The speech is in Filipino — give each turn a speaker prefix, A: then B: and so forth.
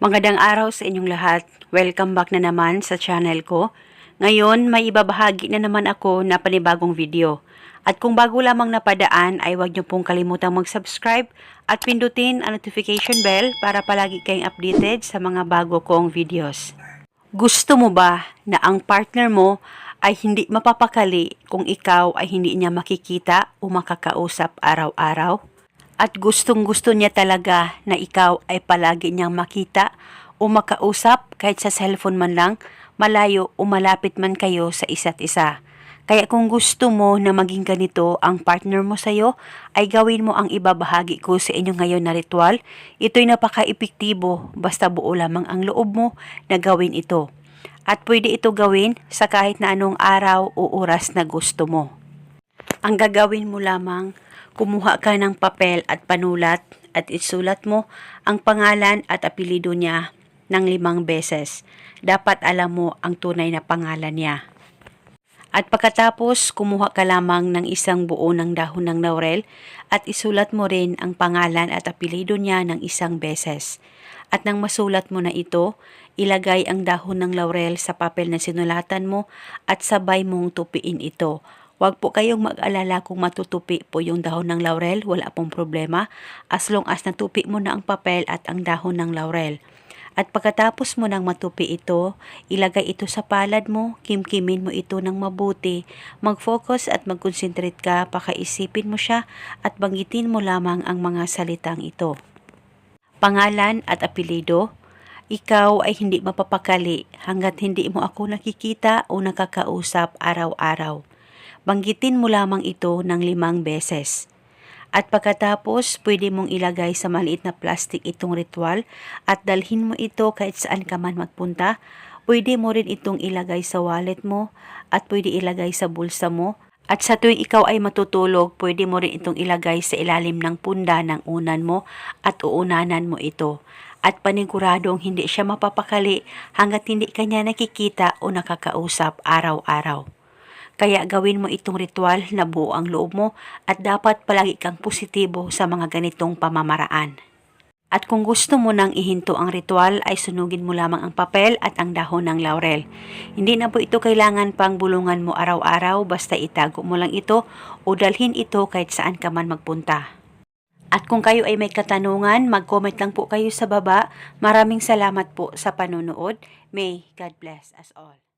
A: Magandang araw sa inyong lahat. Welcome back na naman sa channel ko. Ngayon, may ibabahagi na naman ako na panibagong video. At kung bago lamang napadaan, ay huwag niyo pong kalimutang mag-subscribe at pindutin ang notification bell para palagi kayong updated sa mga bago kong videos. Gusto mo ba na ang partner mo ay hindi mapapakali kung ikaw ay hindi niya makikita o makakausap araw-araw? At gustong gusto niya talaga na ikaw ay palagi niyang makita o makausap kahit sa cellphone man lang, malayo o malapit man kayo sa isa't isa. Kaya kung gusto mo na maging ganito ang partner mo sa'yo, ay gawin mo ang ibabahagi ko sa inyo ngayon na ritual. Ito'y napaka-epektibo basta buo lamang ang loob mo na gawin ito. At pwede ito gawin sa kahit na anong araw o oras na gusto mo. Ang gagawin mo lamang, kumuha ka ng papel at panulat at isulat mo ang pangalan at apelido niya ng limang beses. Dapat alam mo ang tunay na pangalan niya. At pagkatapos, kumuha ka lamang ng isang buo ng dahon ng laurel at isulat mo rin ang pangalan at apelido niya ng isang beses. At nang masulat mo na ito, ilagay ang dahon ng laurel sa papel na sinulatan mo at sabay mong tupiin ito. Huwag po kayong mag-alala kung matutupi po yung dahon ng laurel, wala pong problema as long as natupi mo na ang papel at ang dahon ng laurel. At pagkatapos mo nang matupi ito, ilagay ito sa palad mo, kimkimin mo ito ng mabuti, mag-focus at mag-concentrate ka, pakaisipin mo siya at banggitin mo lamang ang mga salitang ito. Pangalan at apelido, ikaw ay hindi mapapakali hanggat hindi mo ako nakikita o nakakausap araw-araw. Banggitin mo lamang ito ng limang beses. At pagkatapos, pwede mong ilagay sa maliit na plastic itong ritual at dalhin mo ito kahit saan ka man magpunta. Pwede mo rin itong ilagay sa wallet mo at pwede ilagay sa bulsa mo. At sa tuwing ikaw ay matutulog, pwede mo rin itong ilagay sa ilalim ng punda ng unan mo at uunanan mo ito. At paniguradong hindi siya mapapakali hanggat hindi kanya nakikita o nakakausap araw-araw. Kaya gawin mo itong ritual na buo ang loob mo at dapat palagi kang positibo sa mga ganitong pamamaraan. At kung gusto mo nang ihinto ang ritual ay sunugin mo lamang ang papel at ang dahon ng laurel. Hindi na po ito kailangan pang bulungan mo araw-araw basta itago mo lang ito o dalhin ito kahit saan ka man magpunta. At kung kayo ay may katanungan, mag-comment lang po kayo sa baba. Maraming salamat po sa panonood. May God bless us all.